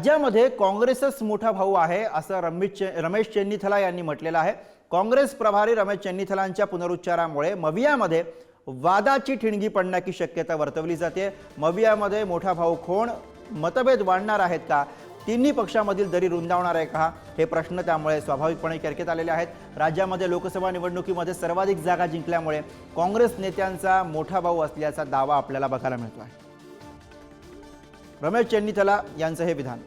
राज्यामध्ये काँग्रेसच मोठा भाऊ आहे असं रमेश चे- रमेश चेन्नीथला यांनी म्हटलेलं आहे. काँग्रेस प्रभारी रमेश चेन्नीथलांच्या पुनरुच्चारामुळे मवियामध्ये वादाची ठिणगी पडण्याची शक्यता वर्तवली जाते. मवियामध्ये मोठा भाऊ कोण? मतभेद वाढणार आहेत का? तिन्ही पक्षामधील दरी रुंदावणार आहे का? हे प्रश्न त्यामुळे स्वाभाविकपणे चर्चेत आलेले आहेत. राज्यामध्ये लोकसभा निवडणुकीमध्ये सर्वाधिक जागा जिंकल्यामुळे काँग्रेस नेत्यांचा मोठा भाऊ असल्याचा दावा आपल्याला बघायला मिळतो आहे रमेश हे विधान.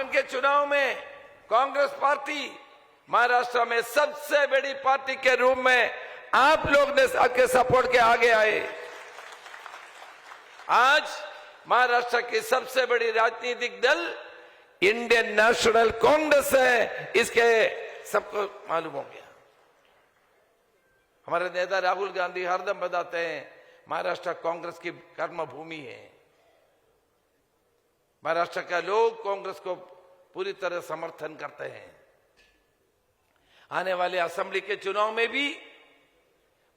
के चुनाव में कांग्रेस पार्टी महाराष्ट्र में सबसे बड़ी पार्टी के रूप में आप लोग ने आपके सपोर्ट के आगे आए। आज महाराष्ट्र की सबसे बड़ी राजनीतिक दल इंडियन नेशनल कांग्रेस है। इसके सबको मालूम हो गया। हमारे नेता राहुल गांधी हरदम बताते हैं, महाराष्ट्र कांग्रेस की कर्मभूमि है। महाराष्ट्र के लोग कांग्रेस को पूरी तरह समर्थन करते हैं। आने वाले असेंबली के चुनाव में भी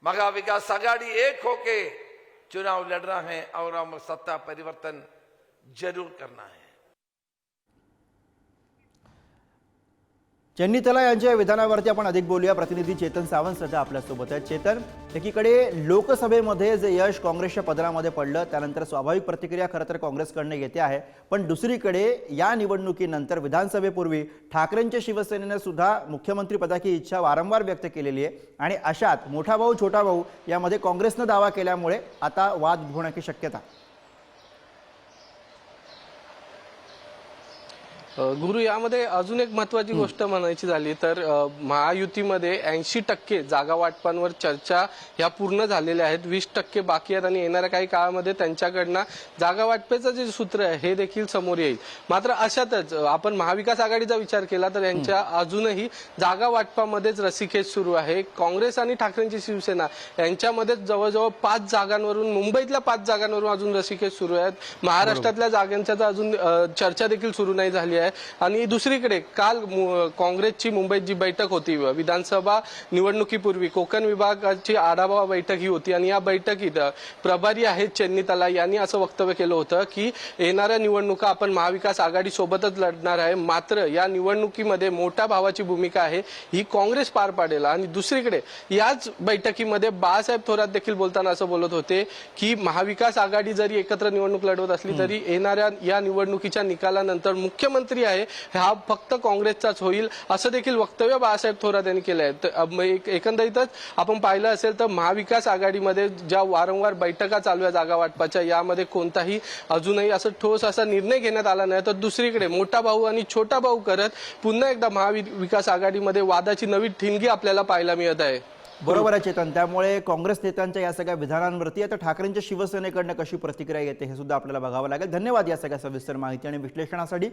मगा विकास आघाड़ी एक होके चुनाव लड़ना है और हम सत्ता परिवर्तन ज़रूर करना है। चेन्नीतला यांच्या विधानावरती आपण अधिक बोलूया. प्रतिनिधी चेतन सावंत सध्या आपल्यासोबत आहेत. चेतन एकीकडे लोकसभेमध्ये जे यश काँग्रेसच्या पदरामध्ये पडलं त्यानंतर स्वाभाविक प्रतिक्रिया खरं तर काँग्रेसकडनं येते आहे. पण दुसरीकडे या निवडणुकीनंतर विधानसभेपूर्वी ठाकरेंच्या शिवसेनेनं सुद्धा मुख्यमंत्रीपदाची इच्छा वारंवार व्यक्त केलेली आहे. आणि अशात मोठा भाऊ छोटा भाऊ यामध्ये काँग्रेसनं दावा केल्यामुळे आता वाद होण्याची शक्यता. गुरु यामध्ये अजून एक महत्वाची गोष्ट म्हणायची झाली तर महायुतीमध्ये ऐंशी टक्के जागा वाटपांवर चर्चा ह्या पूर्ण झालेल्या आहेत. वीस टक्के बाकी आहेत आणि येणाऱ्या काही काळामध्ये त्यांच्याकडनं जागा वाटपेचं जे सूत्र आहे हे देखील समोर येईल. मात्र अशातच आपण महाविकास आघाडीचा विचार केला तर यांच्या अजूनही जागा वाटपामध्येच रसिकेश सुरू आहे. काँग्रेस आणि ठाकरेंची शिवसेना यांच्यामध्येच जवळजवळ पाच जागांवरून मुंबईतल्या पाच जागांवरून अजून रसिकेश सुरू आहेत. महाराष्ट्रातल्या जागांच्या अजून चर्चा देखील सुरू नाही झाली आहे. आणि दुसरीकडे काल काँग्रेसची मुंबईत जी बैठक होती. विधानसभा निवडणुकीपूर्वी कोकण विभागाची आढावा बैठक ही होती आणि या बैठकीत प्रभारी आहेत चेन्नीतला यांनी असं वक्तव्य केलं होतं की येणाऱ्या निवडणुका आपण महाविकास आघाडी सोबतच लढणार आहे. मात्र या निवडणुकीमध्ये मोठ्या भावाची भूमिका आहे ही काँग्रेस पार पाडेल. आणि दुसरीकडे याच बैठकीमध्ये बाळासाहेब थोरात देखील बोलताना असं बोलत होते की महाविकास आघाडी जरी एकत्र निवडणूक लढवत असली तरी येणाऱ्या या निवडणुकीच्या निकालानंतर मुख्यमंत्री आहे हा फक्त काँग्रेसचाच होईल असं देखील वक्तव्य बाळासाहेब थोरात यांनी केलं आहे. तर, एक- एकंदरीतच आपण पाहिलं असेल तर महाविकास आघाडीमध्ये ज्या वारंवार बैठका चालू आहे जागा वाटपाच्या यामध्ये कोणताही अजूनही असं ठोस असा निर्णय घेण्यात आला नाही. तर दुसरीकडे मोठा भाऊ आणि छोटा भाऊ करत पुन्हा एकदा महाविकास आघाडीमध्ये वादाची नवी ठिणगी आपल्याला पाहायला मिळत आहे. बरोबर आहे चेतन. त्यामुळे काँग्रेस नेत्यांच्या या सगळ्या विधानांवरती आता ठाकरेंच्या शिवसेनेकडनं कशी प्रतिक्रिया येते हे सुद्धा आपल्याला बघावं लागेल. धन्यवाद या सगळ्या सविस्तर माहिती आणि विश्लेषणासाठी.